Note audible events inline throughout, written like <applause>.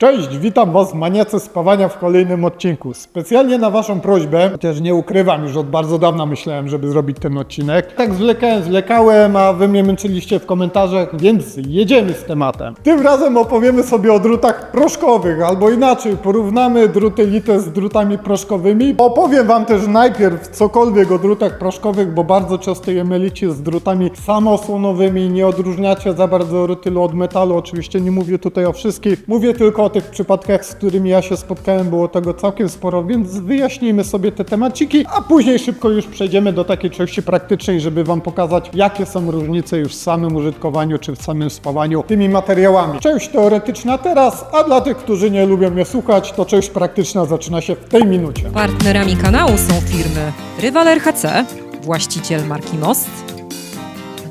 Cześć, witam Was w maniace spawania w kolejnym odcinku. Specjalnie na Waszą prośbę, chociaż nie ukrywam, już od bardzo dawna myślałem, żeby zrobić ten odcinek. Tak zwlekałem, zwlekałem, a Wy mnie męczyliście w komentarzach, więc jedziemy z tematem. Tym razem opowiemy sobie o drutach proszkowych, albo inaczej, porównamy druty lite z drutami proszkowymi. Opowiem Wam też najpierw cokolwiek o drutach proszkowych, bo bardzo często je mylicie z drutami samoosłonowymi, nie odróżniacie za bardzo rutylu od metalu. Oczywiście nie mówię tutaj o wszystkich, mówię tylko o tych przypadkach, z którymi ja się spotkałem, było tego całkiem sporo, więc wyjaśnijmy sobie te temaciki, a później szybko już przejdziemy do takiej części praktycznej, żeby Wam pokazać, jakie są różnice już w samym użytkowaniu czy w samym spawaniu tymi materiałami. Część teoretyczna teraz, a dla tych, którzy nie lubią mnie słuchać, to część praktyczna zaczyna się w tej minucie. Partnerami kanału są firmy Rywal RHC, właściciel marki Most,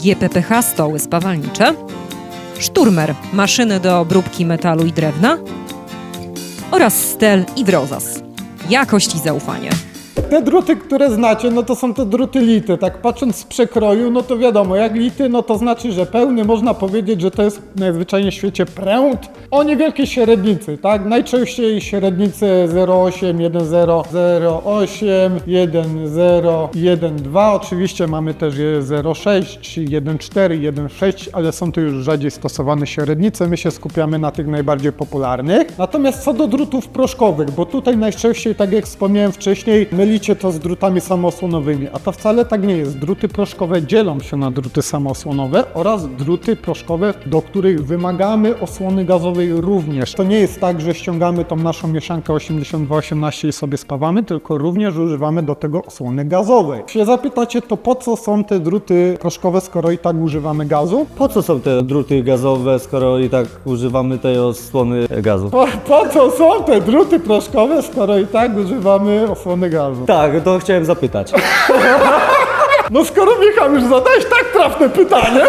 GPPH Stoły Spawalnicze, Szturmer, maszyny do obróbki metalu i drewna oraz Stel i Wrozas. Jakość i zaufanie. Te druty, które znacie, no to są te druty lity. Tak patrząc z przekroju, no to wiadomo, jak lity, no to znaczy, że pełny można powiedzieć, że to jest najzwyczajniej w świecie pręt o niewielkiej średnicy, tak? Najczęściej średnicy 0,8, 1,0, 0,8, 1,0, 1,2. Oczywiście mamy też je 0,6, czy 1,4, 1,6, ale są to już rzadziej stosowane średnice. My się skupiamy na tych najbardziej popularnych. Natomiast co do drutów proszkowych, bo tutaj najczęściej, tak jak wspomniałem wcześniej, mylicie to z drutami samoosłonowymi, a to wcale tak nie jest. Druty proszkowe dzielą się na druty samoosłonowe oraz druty proszkowe, do których wymagamy osłony gazowej również. To nie jest tak, że ściągamy tą naszą mieszankę 8218 i sobie spawamy, tylko również używamy do tego osłony gazowej. Się zapytacie, to po co są te druty proszkowe, skoro i tak używamy gazu? Po co są te druty gazowe, skoro i tak używamy tej osłony gazu? Po, po co są te druty proszkowe, skoro i tak używamy osłony gazu? Tak, to chciałem zapytać. No skoro Michał już zadałeś tak trafne pytanie,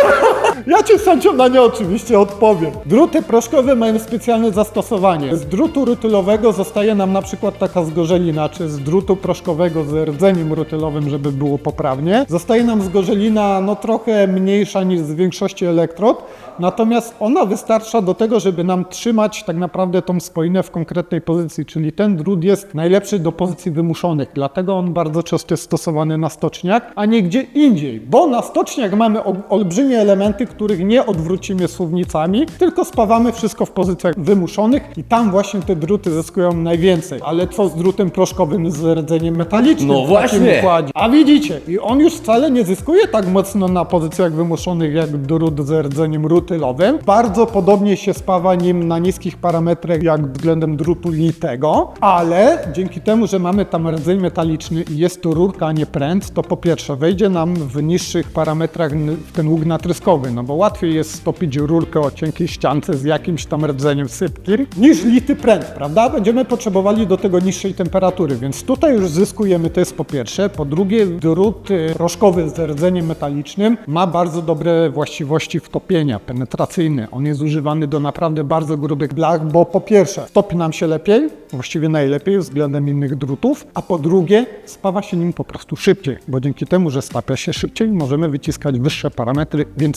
ja ci Sancio na nie oczywiście odpowiem. Druty proszkowe mają specjalne zastosowanie. Z drutu rutylowego zostaje nam na przykład taka zgorzelina, czy z drutu proszkowego z rdzeniem rutylowym, żeby było poprawnie. Zostaje nam zgorzelina no trochę mniejsza niż z większości elektrod, natomiast ona wystarcza do tego, żeby nam trzymać tak naprawdę tą spoinę w konkretnej pozycji, czyli ten drut jest najlepszy do pozycji wymuszonych, dlatego on bardzo często jest stosowany na stoczniak, a nie gdzie indziej, bo na stoczniak mamy ol- olbrzymie elementy, których nie odwrócimy suwnicami, tylko spawamy wszystko w pozycjach wymuszonych i tam właśnie te druty zyskują najwięcej. Ale co z drutem proszkowym z rdzeniem metalicznym? No właśnie. układzie? A widzicie, i on już wcale nie zyskuje tak mocno na pozycjach wymuszonych jak drut z rdzeniem rutylowym. Bardzo podobnie się spawa nim na niskich parametrach jak względem drutu litego, ale dzięki temu, że mamy tam rdzeń metaliczny i jest to rurka, a nie pręt, to po pierwsze wejdzie nam w niższych parametrach w ten łuk natryskowy, no bo łatwiej jest stopić rurkę o cienkiej ściance z jakimś tam rdzeniem sypki niż lity pręt, prawda? Będziemy potrzebowali do tego niższej temperatury, więc tutaj już zyskujemy, to jest po pierwsze. Po drugie, drut y, proszkowy z rdzeniem metalicznym ma bardzo dobre właściwości wtopienia, penetracyjne. On jest używany do naprawdę bardzo grubych blach, bo po pierwsze, topi nam się lepiej, właściwie najlepiej względem innych drutów, a po drugie, spawa się nim po prostu szybciej, bo dzięki temu, że stapia się szybciej, możemy wyciskać wyższe parametry, więc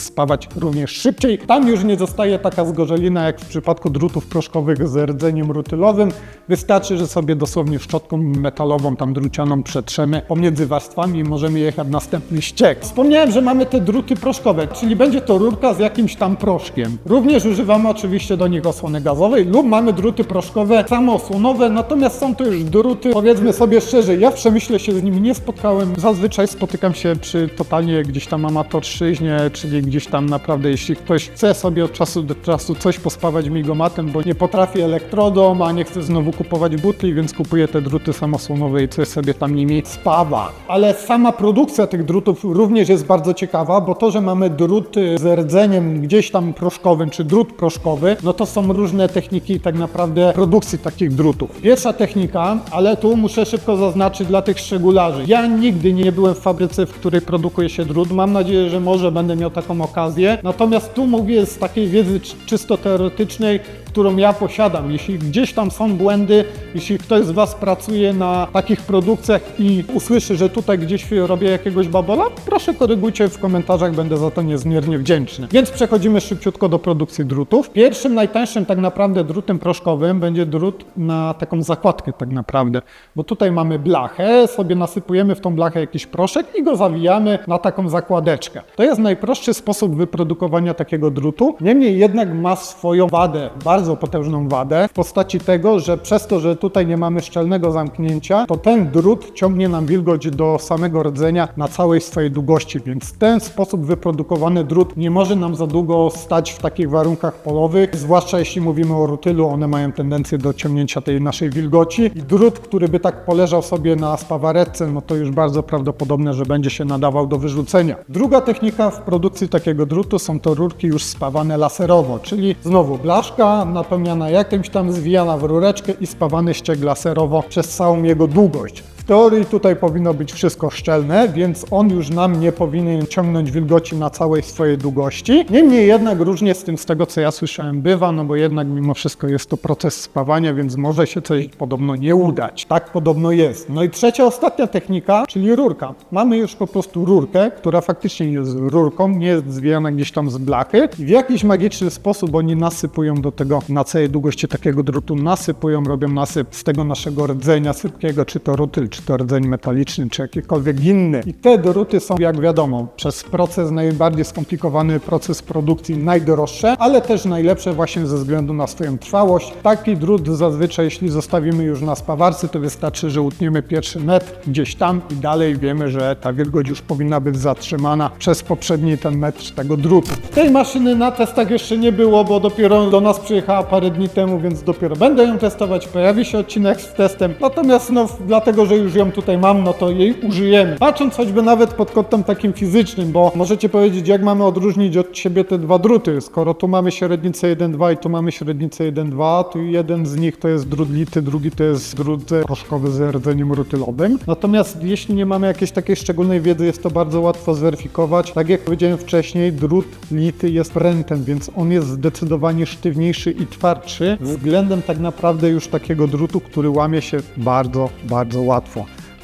również szybciej. Tam już nie zostaje taka zgorzelina jak w przypadku drutów proszkowych z rdzeniem rutylowym. Wystarczy, że sobie dosłownie szczotką metalową, tam drucianą przetrzemy pomiędzy warstwami i możemy jechać następny ściek. Wspomniałem, że mamy te druty proszkowe, czyli będzie to rurka z jakimś tam proszkiem. Również używamy oczywiście do nich osłony gazowej lub mamy druty proszkowe samoosłonowe, natomiast są to już druty, powiedzmy sobie szczerze, ja w przemyśle się z nimi nie spotkałem. Zazwyczaj spotykam się przy totalnie gdzieś tam amatorszczyźnie, czyli gdzieś tam naprawdę, jeśli ktoś chce sobie od czasu do czasu coś pospawać migomatem, bo nie potrafi elektrodą, a nie chce znowu kupować butli, więc kupuje te druty samosłonowe i coś sobie tam nimi spawa. Ale sama produkcja tych drutów również jest bardzo ciekawa, bo to, że mamy druty z rdzeniem gdzieś tam proszkowym, czy drut proszkowy, no to są różne techniki tak naprawdę produkcji takich drutów. Pierwsza technika, ale tu muszę szybko zaznaczyć dla tych szczegularzy. Ja nigdy nie byłem w fabryce, w której produkuje się drut. Mam nadzieję, że może będę miał taką okazję. Natomiast tu mówię z takiej wiedzy czy- czysto teoretycznej, którą ja posiadam. Jeśli gdzieś tam są błędy, jeśli ktoś z Was pracuje na takich produkcjach i usłyszy, że tutaj gdzieś robię jakiegoś babola, proszę korygujcie w komentarzach, będę za to niezmiernie wdzięczny. Więc przechodzimy szybciutko do produkcji drutów. Pierwszym, najtańszym tak naprawdę drutem proszkowym będzie drut na taką zakładkę tak naprawdę, bo tutaj mamy blachę, sobie nasypujemy w tą blachę jakiś proszek i go zawijamy na taką zakładeczkę. To jest najprostszy sposób wyprodukowania takiego drutu, niemniej jednak ma swoją wadę, bardzo potężną wadę w postaci tego, że przez to, że tutaj nie mamy szczelnego zamknięcia, to ten drut ciągnie nam wilgoć do samego rdzenia na całej swojej długości, więc w ten sposób wyprodukowany drut nie może nam za długo stać w takich warunkach polowych, zwłaszcza jeśli mówimy o rutylu, one mają tendencję do ciągnięcia tej naszej wilgoci. I drut, który by tak poleżał sobie na spawaretce, no to już bardzo prawdopodobne, że będzie się nadawał do wyrzucenia. Druga technika w produkcji takiego drutu są to rurki już spawane laserowo, czyli znowu blaszka napełniana jakimś tam zwijana w rureczkę i spawany ścieg laserowo przez całą jego długość. W teorii tutaj powinno być wszystko szczelne, więc on już nam nie powinien ciągnąć wilgoci na całej swojej długości. Niemniej jednak różnie z tym, z tego co ja słyszałem, bywa, no bo jednak mimo wszystko jest to proces spawania, więc może się coś podobno nie udać. Tak podobno jest. No i trzecia, ostatnia technika, czyli rurka. Mamy już po prostu rurkę, która faktycznie jest rurką, nie jest zwijana gdzieś tam z blachy i w jakiś magiczny sposób oni nasypują do tego na całej długości takiego drutu, nasypują, robią nasyp z tego naszego rdzenia sypkiego, czy to rutyl, czy to rdzeń metaliczny, czy jakikolwiek inny. I te druty są, jak wiadomo, przez proces najbardziej skomplikowany, proces produkcji najdroższe, ale też najlepsze właśnie ze względu na swoją trwałość. Taki drut zazwyczaj, jeśli zostawimy już na spawarce, to wystarczy, że utniemy pierwszy metr gdzieś tam i dalej wiemy, że ta wilgoć już powinna być zatrzymana przez poprzedni ten metr tego drutu. Tej maszyny na testach jeszcze nie było, bo dopiero do nas przyjechała parę dni temu, więc dopiero będę ją testować, pojawi się odcinek z testem. Natomiast no, dlatego, że już ją tutaj mam, no to jej użyjemy. Patrząc choćby nawet pod kątem takim fizycznym, bo możecie powiedzieć, jak mamy odróżnić od siebie te dwa druty. Skoro tu mamy średnicę 1,2 i tu mamy średnicę 1,2, to jeden z nich to jest drut lity, drugi to jest drut proszkowy z rdzeniem rutylowym. Natomiast jeśli nie mamy jakiejś takiej szczególnej wiedzy, jest to bardzo łatwo zweryfikować. Tak jak powiedziałem wcześniej, drut lity jest prętem, więc on jest zdecydowanie sztywniejszy i twardszy względem tak naprawdę już takiego drutu, który łamie się bardzo, bardzo łatwo.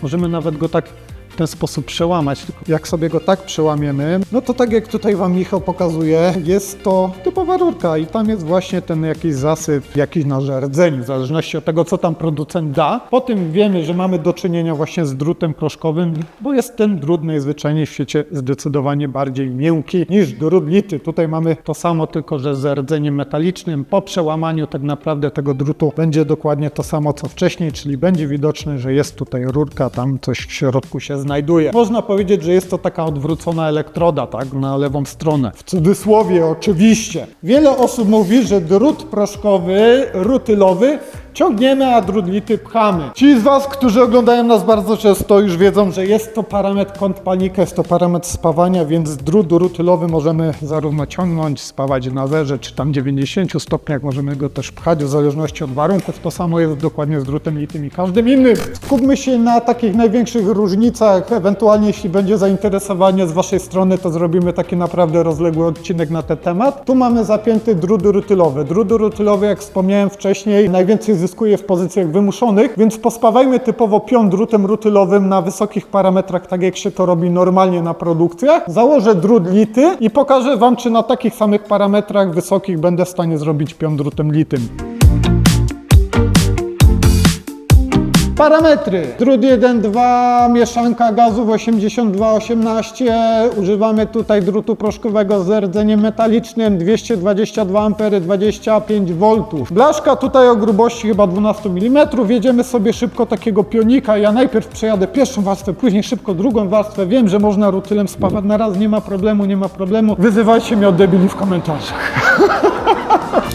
Możemy nawet go tak ten sposób przełamać, tylko jak sobie go tak przełamiemy, no to tak jak tutaj Wam Michał pokazuje, jest to typowa rurka i tam jest właśnie ten jakiś zasyp, jakiś nasz rdzeń, w zależności od tego, co tam producent da. Po tym wiemy, że mamy do czynienia właśnie z drutem proszkowym, bo jest ten drut najzwyczajniej w świecie zdecydowanie bardziej miękki niż drut lity. Tutaj mamy to samo, tylko że z rdzeniem metalicznym. Po przełamaniu tak naprawdę tego drutu będzie dokładnie to samo, co wcześniej, czyli będzie widoczne, że jest tutaj rurka, tam coś w środku się znajduje. Można powiedzieć, że jest to taka odwrócona elektroda, tak, na lewą stronę. W cudzysłowie oczywiście. Wiele osób mówi, że drut proszkowy, rutylowy ciągniemy, a drut lity pchamy. Ci z Was, którzy oglądają nas bardzo często, już wiedzą, że jest to parametr kąt panika, jest to parametr spawania, więc drut rutylowy możemy zarówno ciągnąć, spawać na zerze, czy tam 90 stopniach, możemy go też pchać w zależności od warunków. To samo jest dokładnie z drutem litym i każdym innym. Skupmy się na takich największych różnicach, ewentualnie jeśli będzie zainteresowanie z Waszej strony, to zrobimy taki naprawdę rozległy odcinek na ten temat. Tu mamy zapięty drut rutylowy. Drut rutylowy, jak wspomniałem wcześniej, najwięcej zyskuje w pozycjach wymuszonych, więc pospawajmy typowo pion drutem rutylowym na wysokich parametrach, tak jak się to robi normalnie na produkcjach. Założę drut lity i pokażę Wam, czy na takich samych parametrach wysokich będę w stanie zrobić pion drutem litym. Parametry. Drut 1.2, mieszanka gazów 82-18. Używamy tutaj drutu proszkowego z rdzeniem metalicznym 222 A 25 V. Blaszka tutaj o grubości chyba 12 mm. Jedziemy sobie szybko takiego pionika. Ja najpierw przejadę pierwszą warstwę, później szybko drugą warstwę. Wiem, że można rutylem spawać na raz, nie ma problemu, nie ma problemu. Wyzywajcie mnie od debili w komentarzach. <laughs>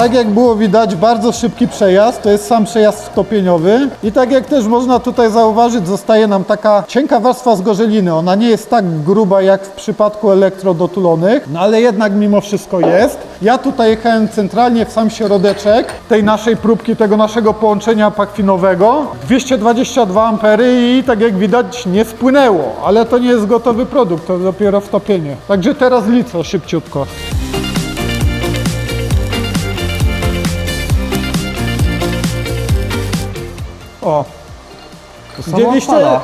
Tak jak było widać, bardzo szybki przejazd, to jest sam przejazd wtopieniowy i tak jak też można tutaj zauważyć, zostaje nam taka cienka warstwa zgorzeliny. Ona nie jest tak gruba jak w przypadku elektrodotulonych, no ale jednak mimo wszystko jest. Ja tutaj jechałem centralnie w sam środeczek tej naszej próbki, tego naszego połączenia pakwinowego. 222 ampery i tak jak widać nie spłynęło, ale to nie jest gotowy produkt, to dopiero wtopienie. Także teraz litro szybciutko. O, To Widzieliście?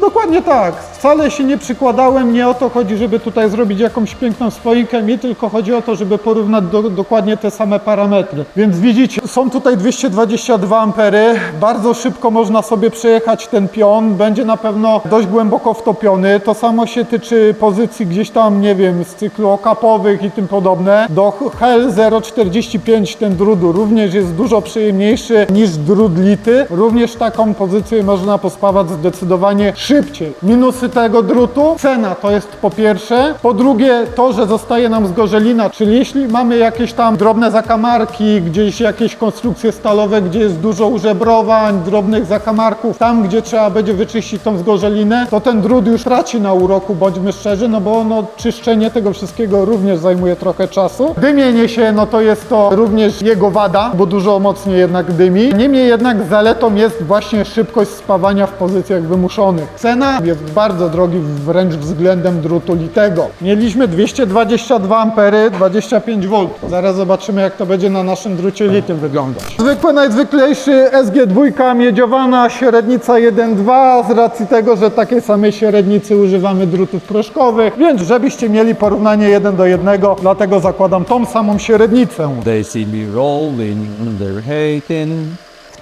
Dokładnie tak. Wcale się nie przykładałem, nie o to chodzi, żeby tutaj zrobić jakąś piękną swoinkę, mi tylko chodzi o to, żeby porównać do, dokładnie te same parametry. Więc widzicie, są tutaj 222 ampery, bardzo szybko można sobie przejechać ten pion, będzie na pewno dość głęboko wtopiony. To samo się tyczy pozycji gdzieś tam, nie wiem, z cyklu okapowych i tym podobne. Do HL 045 ten drut również jest dużo przyjemniejszy niż drut lity. Również taką pozycję można pospawać zdecydowanie szybciej. Minusy tego drutu, cena to jest po pierwsze. Po drugie to, że zostaje nam zgorzelina, czyli jeśli mamy jakieś tam drobne zakamarki, gdzieś jakieś konstrukcje stalowe, gdzie jest dużo użebrowań, drobnych zakamarków, tam gdzie trzeba będzie wyczyścić tą zgorzelinę, to ten drut już traci na uroku, bądźmy szczerzy, no bo no, czyszczenie tego wszystkiego również zajmuje trochę czasu. Dymienie się, no to jest to również jego wada, bo dużo mocniej jednak dymi. Niemniej jednak zaletą jest właśnie szybkość spawania w pozycjach wymuszonych. Cena jest bardzo drogi wręcz względem drutu litego. Mieliśmy 222 ampery, 25 V. Zaraz zobaczymy jak to będzie na naszym drucie litym wyglądać. Zwykły, najzwyklejszy SG2 miedziowana, średnica 1,2 z racji tego, że takiej samej średnicy używamy drutów proszkowych, więc żebyście mieli porównanie 1 do 1, dlatego zakładam tą samą średnicę. They see me rolling, they're hating.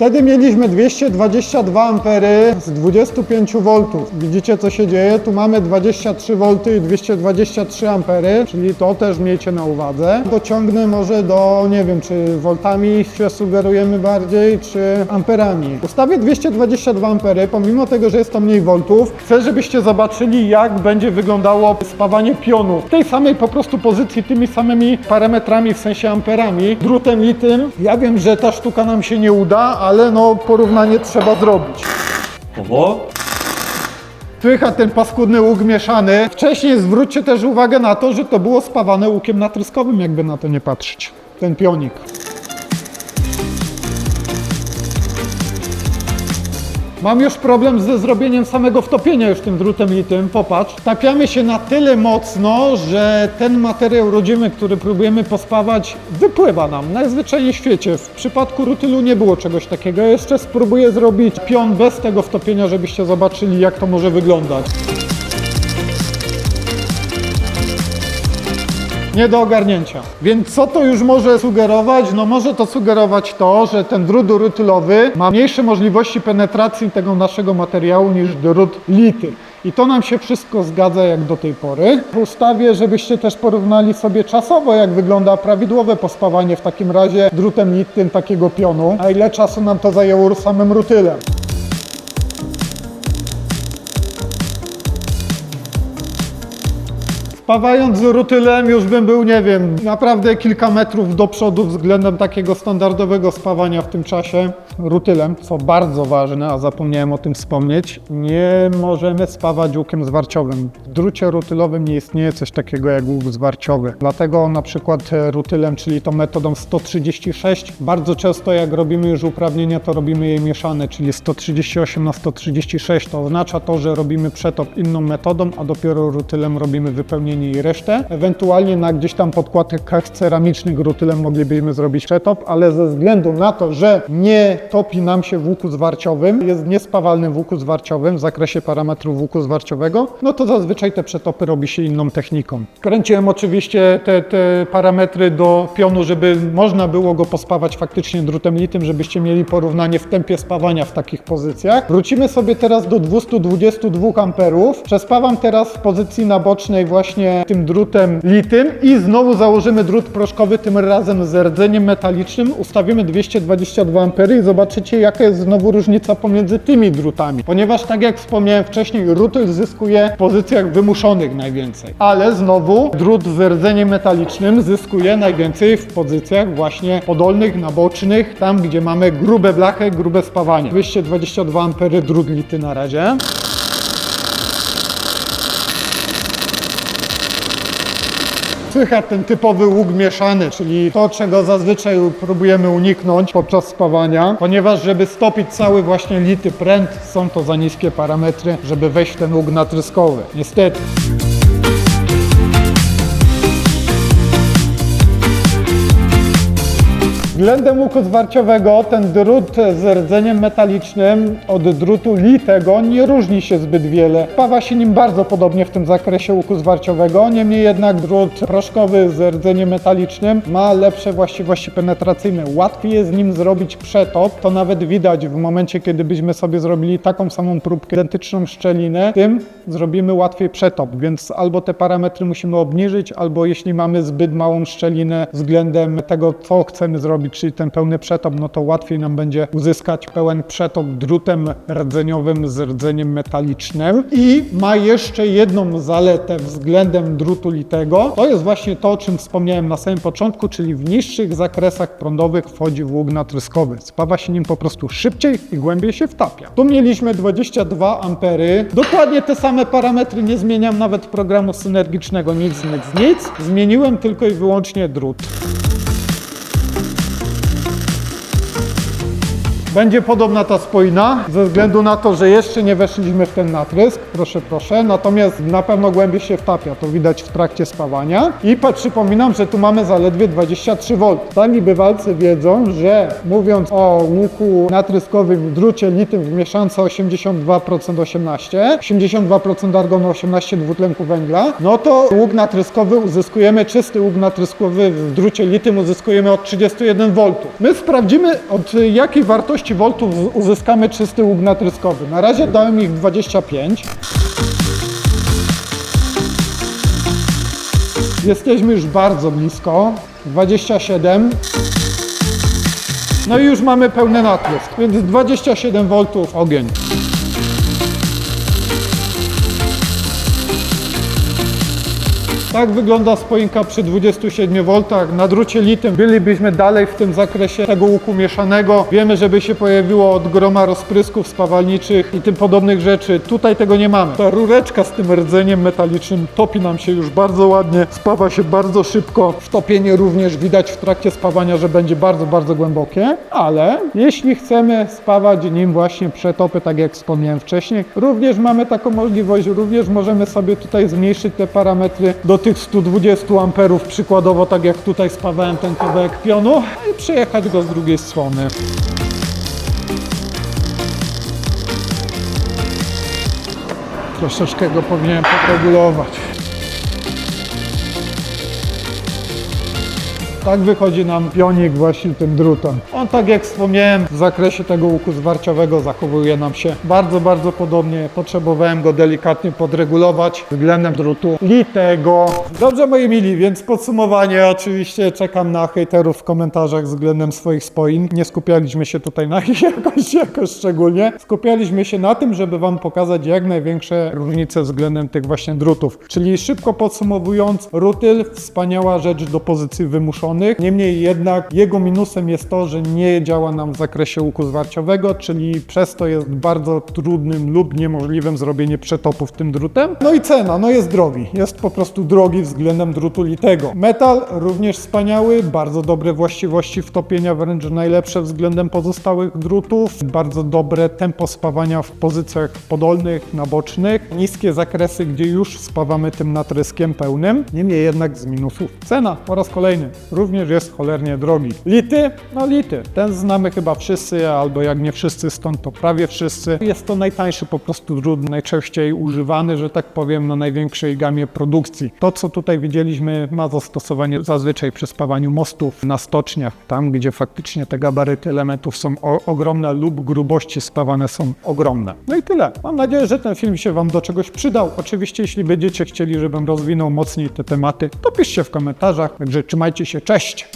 Wtedy mieliśmy 222 ampery z 25 V. Widzicie co się dzieje? Tu mamy 23 V i 223 ampery, czyli to też miejcie na uwadze. Dociągnę może do, nie wiem, czy voltami się sugerujemy bardziej, czy amperami. Ustawię 222 ampery, pomimo tego, że jest to mniej voltów, chcę, żebyście zobaczyli, jak będzie wyglądało spawanie pionu. W tej samej po prostu pozycji, tymi samymi parametrami, w sensie amperami, drutem litym. Ja wiem, że ta sztuka nam się nie uda, ale no porównanie trzeba zrobić. Oho. Słychać ten paskudny łuk mieszany. Wcześniej zwróćcie też uwagę na to, że to było spawane łukiem natryskowym, jakby na to nie patrzeć. Ten pionik. Mam już problem ze zrobieniem samego wtopienia już tym drutem litym. Popatrz. Tapiamy się na tyle mocno, że ten materiał rodzimy, który próbujemy pospawać, wypływa nam najzwyczajniej w świecie. W przypadku rutylu nie było czegoś takiego. Jeszcze spróbuję zrobić pion bez tego wtopienia, żebyście zobaczyli, jak to może wyglądać. Nie do ogarnięcia. Więc co to już może sugerować? No może to sugerować to, że ten drut rutylowy ma mniejsze możliwości penetracji tego naszego materiału niż drut lity. I to nam się wszystko zgadza jak do tej pory. Ustawię, żebyście też porównali sobie czasowo, jak wygląda prawidłowe pospawanie w takim razie drutem litym takiego pionu, a ile czasu nam to zajęło samym rutylem. Spawając z rutylem już bym był, nie wiem, naprawdę kilka metrów do przodu względem takiego standardowego spawania w tym czasie rutylem, co bardzo ważne, a zapomniałem o tym wspomnieć, nie możemy spawać łukiem zwarciowym. W drucie rutylowym nie istnieje coś takiego jak łuk zwarciowy. Dlatego na przykład rutylem, czyli tą metodą 136, bardzo często jak robimy już uprawnienia, to robimy je mieszane, czyli 138 na 136. To oznacza to, że robimy przetop inną metodą, a dopiero rutylem robimy wypełnienie i resztę. Ewentualnie na gdzieś tam podkładkach ceramicznych rutylem moglibyśmy zrobić przetop, ale ze względu na to, że nie topi nam się w łuku zwarciowym, jest niespawalny w łuku zwarciowym w zakresie parametrów łuku zwarciowego, no to zazwyczaj te przetopy robi się inną techniką. Kręciłem oczywiście te, te parametry do pionu, żeby można było go pospawać faktycznie drutem litym, żebyście mieli porównanie w tempie spawania w takich pozycjach. Wrócimy sobie teraz do 222 amperów. Przespawam teraz w pozycji nabocznej właśnie tym drutem litym i znowu założymy drut proszkowy, tym razem z rdzeniem metalicznym, ustawimy 222 A i zobaczycie jaka jest znowu różnica pomiędzy tymi drutami. Ponieważ tak jak wspomniałem wcześniej, rutyl zyskuje w pozycjach wymuszonych najwięcej. Ale znowu drut z rdzeniem metalicznym zyskuje najwięcej w pozycjach właśnie podolnych, nabocznych, tam gdzie mamy grube blachy, grube spawanie. 222 A drut lity na razie. Słychać ten typowy łuk mieszany, czyli to, czego zazwyczaj próbujemy uniknąć podczas spawania, ponieważ żeby stopić cały właśnie lity pręt, są to za niskie parametry, żeby wejść w ten łuk natryskowy. Niestety. Względem łuku zwarciowego ten drut z rdzeniem metalicznym od drutu litego nie różni się zbyt wiele. Spawa się nim bardzo podobnie w tym zakresie łuku zwarciowego, niemniej jednak drut proszkowy z rdzeniem metalicznym ma lepsze właściwości penetracyjne. Łatwiej jest nim zrobić przetop, to nawet widać w momencie, kiedy byśmy sobie zrobili taką samą próbkę, identyczną szczelinę, tym zrobimy łatwiej przetop, więc albo te parametry musimy obniżyć, albo jeśli mamy zbyt małą szczelinę względem tego, co chcemy zrobić, czyli ten pełny przetop, no to łatwiej nam będzie uzyskać pełen przetop drutem rdzeniowym z rdzeniem metalicznym. I ma jeszcze jedną zaletę względem drutu litego. To jest właśnie to, o czym wspomniałem na samym początku, czyli w niższych zakresach prądowych wchodzi w łuk natryskowy. Spawa się nim po prostu szybciej i głębiej się wtapia. Tu mieliśmy 22 ampery. Dokładnie te same parametry, nie zmieniam nawet programu synergicznego, nic, nic, nic. Zmieniłem tylko i wyłącznie drut. Będzie podobna ta spójna, ze względu na to, że jeszcze nie weszliśmy w ten natrysk, proszę, proszę, natomiast na pewno głębiej się wtapia, to widać w trakcie spawania. I przypominam, że tu mamy zaledwie 23 V. Sami bywalcy wiedzą, że mówiąc o łuku natryskowym drucie litym w mieszance 82% 18, 82% argonu 18 dwutlenku węgla, no to łuk natryskowy uzyskujemy, czysty łuk natryskowy w drucie litym uzyskujemy od 31 V. My sprawdzimy od jakiej wartości voltów uzyskamy czysty łuk natryskowy. Na razie dałem ich 25. Jesteśmy już bardzo blisko. 27. No i już mamy pełny natrysk, więc 27 V ogień. Tak wygląda spoinka przy 27 V. Na drucie litym bylibyśmy dalej w tym zakresie tego łuku mieszanego. Wiemy, żeby się pojawiło od groma rozprysków spawalniczych i tym podobnych rzeczy. Tutaj tego nie mamy. Ta rureczka z tym rdzeniem metalicznym topi nam się już bardzo ładnie, spawa się bardzo szybko. Wtopienie również widać w trakcie spawania, że będzie bardzo, bardzo głębokie, ale jeśli chcemy spawać nim właśnie przetopy, tak jak wspomniałem wcześniej, również mamy taką możliwość, również możemy sobie tutaj zmniejszyć te parametry do tych 120 amperów, przykładowo tak jak tutaj spawałem ten kawałek pionu no i przejechać go z drugiej strony. Troszeczkę go powinienem podregulować. Tak wychodzi nam pionik właśnie tym drutem. On tak jak wspomniałem w zakresie tego łuku zwarciowego zachowuje nam się bardzo, bardzo podobnie. Potrzebowałem go delikatnie podregulować względem drutu litego. Dobrze moi mili, więc podsumowanie oczywiście czekam na hejterów w komentarzach względem swoich spoin. Nie skupialiśmy się tutaj na ich <laughs> jakości jakoś szczególnie. Skupialiśmy się na tym, żeby wam pokazać jak największe różnice względem tych właśnie drutów. Czyli szybko podsumowując, rutyl wspaniała rzecz do pozycji wymuszonych. Niemniej jednak jego minusem jest to, że nie działa nam w zakresie łuku zwarciowego, czyli przez to jest bardzo trudnym lub niemożliwym zrobienie przetopów tym drutem. No i cena, no jest drogi. Jest po prostu drogi względem drutu litego. Metal również wspaniały, bardzo dobre właściwości wtopienia, wręcz najlepsze względem pozostałych drutów. Bardzo dobre tempo spawania w pozycjach podolnych, nabocznych. Niskie zakresy, gdzie już spawamy tym natryskiem pełnym. Niemniej jednak z minusów cena po raz kolejny. Również jest cholernie drogi. Lity? No lity. Ten znamy chyba wszyscy, albo jak nie wszyscy stąd, to prawie wszyscy. Jest to najtańszy po prostu drut, najczęściej używany, że tak powiem, na największej gamie produkcji. To, co tutaj widzieliśmy, ma zastosowanie zazwyczaj przy spawaniu mostów na stoczniach, tam gdzie faktycznie te gabaryty elementów są ogromne lub grubości spawane są ogromne. No i tyle. Mam nadzieję, że ten film się Wam do czegoś przydał. Oczywiście, jeśli będziecie chcieli, żebym rozwinął mocniej te tematy, to piszcie w komentarzach. Także trzymajcie się, Cześć!